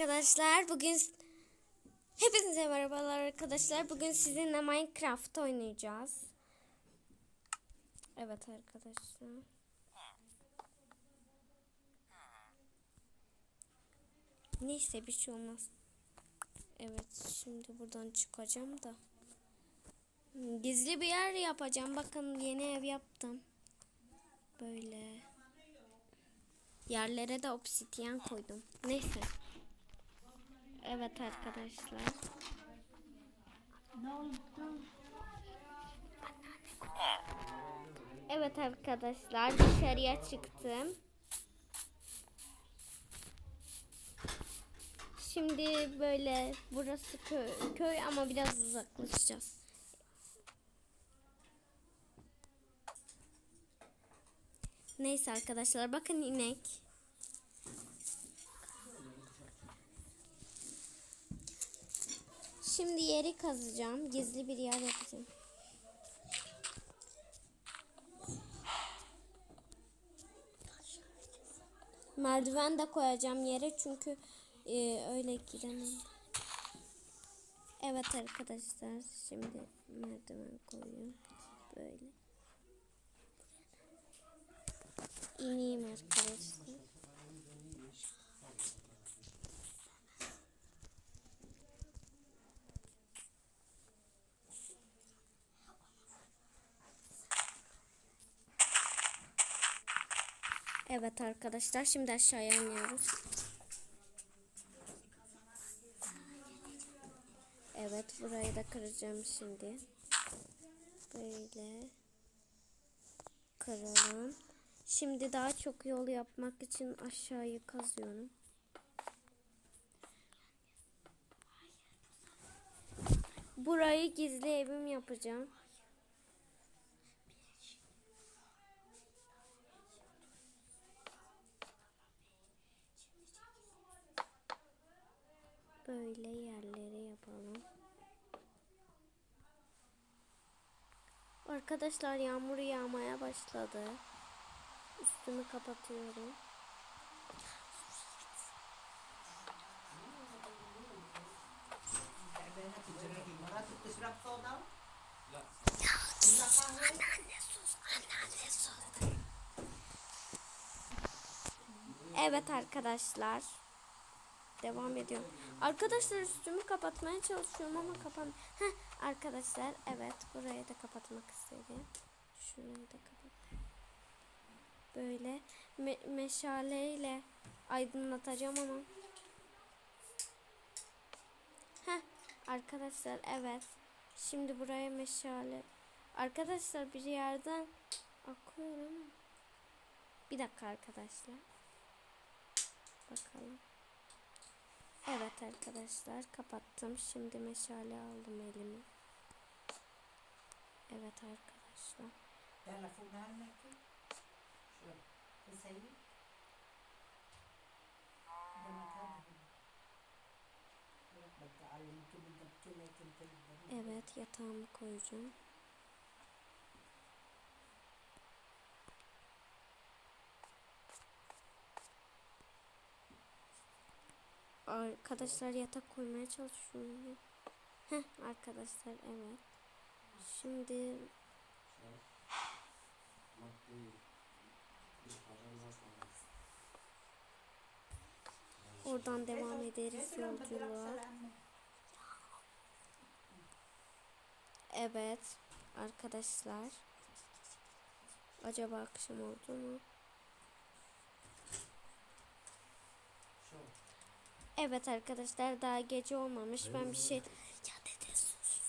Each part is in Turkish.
arkadaşlar. Bugün hepinize merhabalar arkadaşlar. Bugün sizinle Minecraft oynayacağız. Evet arkadaşlar. Neyse bir şey olmaz. Evet şimdi buradan çıkacağım da. Gizli bir yer yapacağım. Bakın yeni ev yaptım. Böyle. Yerlere de obsidyen koydum. Neyse. Evet arkadaşlar. Evet arkadaşlar dışarıya çıktım. Şimdi böyle burası köy, köy ama biraz uzaklaşacağız. Neyse arkadaşlar bakın inek. Şimdi yeri kazacağım. Gizli bir yer yapacağım. Merdiven de koyacağım yere çünkü e, öyle gidemem. Evet arkadaşlar şimdi merdiven koyuyorum. Böyle. İneyim arkadaşlar. Evet arkadaşlar şimdi aşağıya iniyoruz. Evet burayı da kıracağım şimdi. Böyle kıralım. Şimdi daha çok yol yapmak için aşağıyı kazıyorum. Burayı gizli evim yapacağım. Böyle yerlere yapalım. Arkadaşlar yağmur yağmaya başladı. Üstümü kapatıyorum. Evet arkadaşlar. Devam ediyorum. Arkadaşlar üstümü kapatmaya çalışıyorum ama kapan. Heh, arkadaşlar evet burayı da kapatmak istedim. Şurayı da kapat. Böyle me meşaleyle aydınlatacağım ama. Heh, arkadaşlar evet. Şimdi buraya meşale. Arkadaşlar bir yerden akıyor ama. Bir dakika arkadaşlar. Bakalım. Evet arkadaşlar kapattım. Şimdi meşale aldım elime. Evet arkadaşlar. Şu Evet yatağımı koyacağım. Arkadaşlar yatak koymaya çalışıyorum. Heh arkadaşlar evet. Şimdi oradan devam ederiz yolculuğa. Evet arkadaşlar. Acaba akşam oldu mu? Evet arkadaşlar daha gece olmamış. Ben bir şey... Ya dede sus.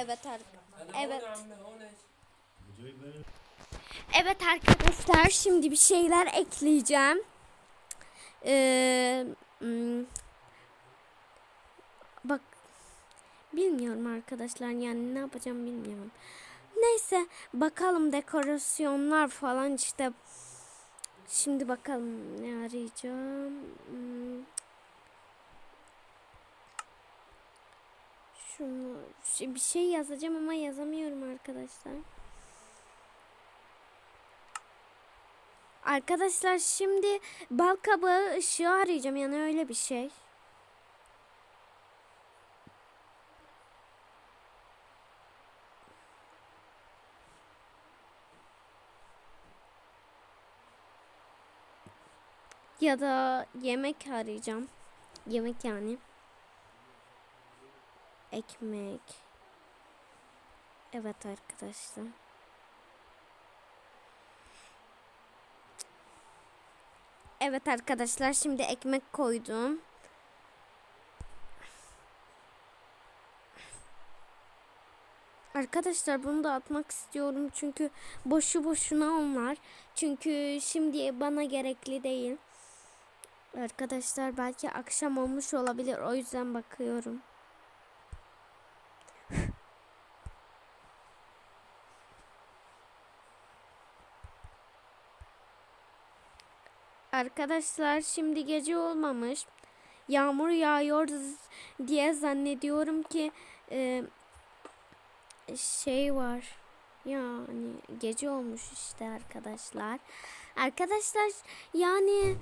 Evet ar Evet. Evet arkadaşlar şimdi bir şeyler ekleyeceğim. Ee, hmm, bak bilmiyorum arkadaşlar yani ne yapacağım bilmiyorum. Neyse bakalım dekorasyonlar falan işte Şimdi bakalım ne arayacağım. Hmm. Şunu şey- bir şey yazacağım ama yazamıyorum arkadaşlar. Arkadaşlar şimdi bal kabağı ışığı arayacağım yani öyle bir şey. Ya da yemek arayacağım. Yemek yani. Ekmek. Evet arkadaşlar. Evet arkadaşlar şimdi ekmek koydum. Arkadaşlar bunu da atmak istiyorum çünkü boşu boşuna onlar. Çünkü şimdi bana gerekli değil. Arkadaşlar belki akşam olmuş olabilir o yüzden bakıyorum. Arkadaşlar şimdi gece olmamış. Yağmur yağıyor diye zannediyorum ki e, şey var. Yani gece olmuş işte arkadaşlar. Arkadaşlar yani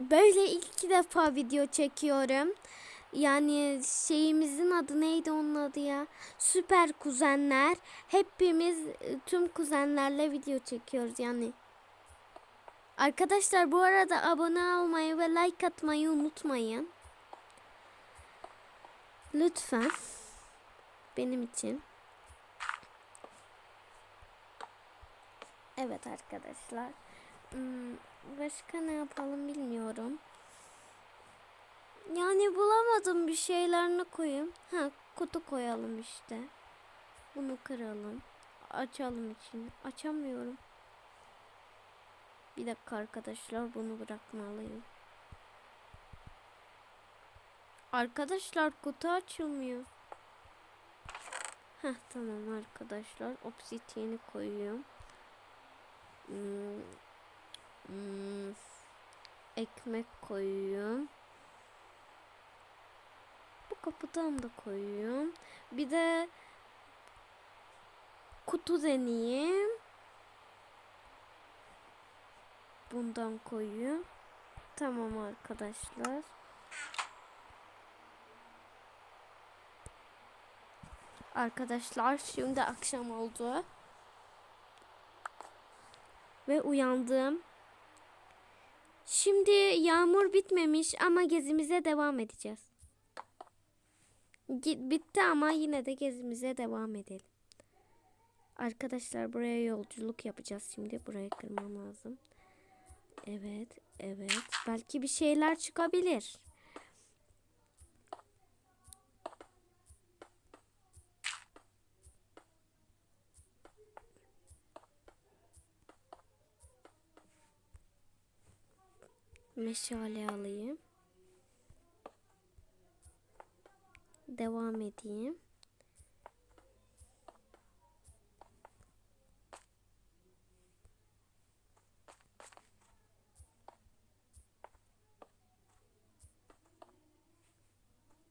böyle ilk defa video çekiyorum. Yani şeyimizin adı neydi onun adı ya? Süper kuzenler. Hepimiz e, tüm kuzenlerle video çekiyoruz yani. Arkadaşlar bu arada abone olmayı ve like atmayı unutmayın. Lütfen. Benim için. Evet arkadaşlar. Hmm, başka ne yapalım bilmiyorum. Yani bulamadım bir şeylerini koyayım. Ha kutu koyalım işte. Bunu kıralım. Açalım için. Açamıyorum. Bir dakika arkadaşlar bunu bırakmalıyım. Arkadaşlar kutu açılmıyor. Heh tamam arkadaşlar. Obsidian'i koyuyorum. Hmm, ekmek koyuyorum. Bu kapıdan da koyuyorum. Bir de kutu deneyeyim. Bundan koyuyorum. Tamam arkadaşlar. Arkadaşlar şimdi akşam oldu. Ve uyandım. Şimdi yağmur bitmemiş ama gezimize devam edeceğiz. Gi- Bitti ama yine de gezimize devam edelim. Arkadaşlar buraya yolculuk yapacağız şimdi. Burayı kırmam lazım. Evet, evet. Belki bir şeyler çıkabilir. Meşale alayım. Devam edeyim.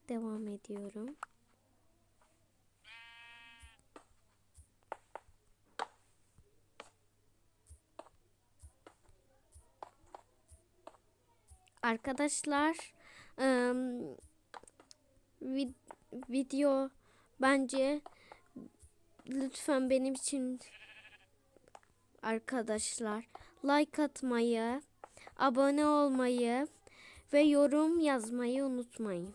Devam ediyorum. Arkadaşlar ım, vid- video bence lütfen benim için arkadaşlar like atmayı, abone olmayı ve yorum yazmayı unutmayın.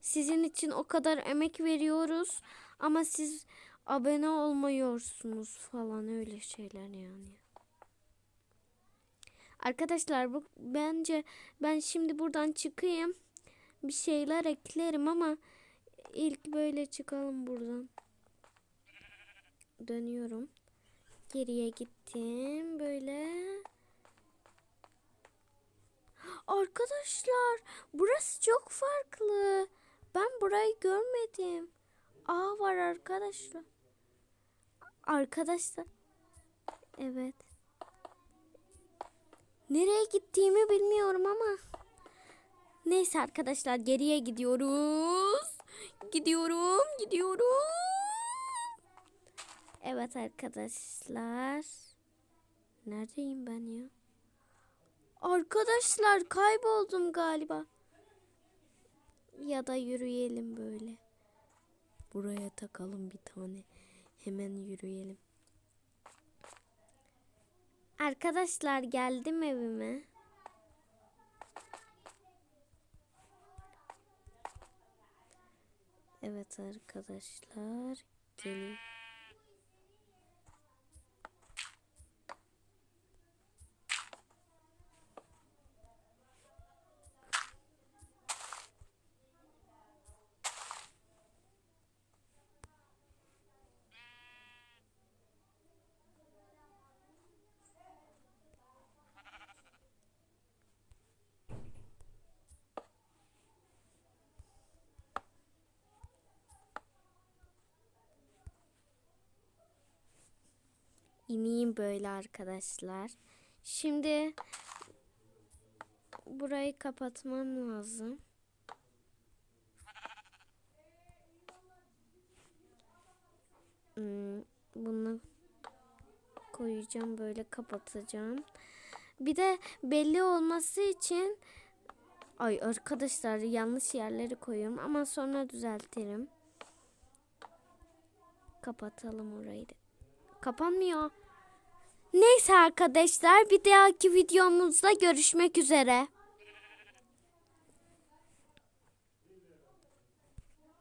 Sizin için o kadar emek veriyoruz ama siz abone olmuyorsunuz falan öyle şeyler yani. Arkadaşlar bu bence ben şimdi buradan çıkayım. Bir şeyler eklerim ama ilk böyle çıkalım buradan. Dönüyorum. Geriye gittim böyle. Arkadaşlar burası çok farklı. Ben burayı görmedim. Aa var arkadaşlar. Arkadaşlar. Evet. Nereye gittiğimi bilmiyorum ama. Neyse arkadaşlar geriye gidiyoruz. Gidiyorum, gidiyorum. Evet arkadaşlar. Neredeyim ben ya? Arkadaşlar kayboldum galiba. Ya da yürüyelim böyle. Buraya takalım bir tane. Hemen yürüyelim. Arkadaşlar geldim evime. Evet arkadaşlar. Gelin. İneyim böyle arkadaşlar. Şimdi burayı kapatmam lazım. Hmm, bunu koyacağım böyle kapatacağım. Bir de belli olması için ay arkadaşlar yanlış yerleri koyuyorum ama sonra düzeltirim. Kapatalım orayı. Kapanmıyor. Neyse arkadaşlar bir dahaki videomuzda görüşmek üzere.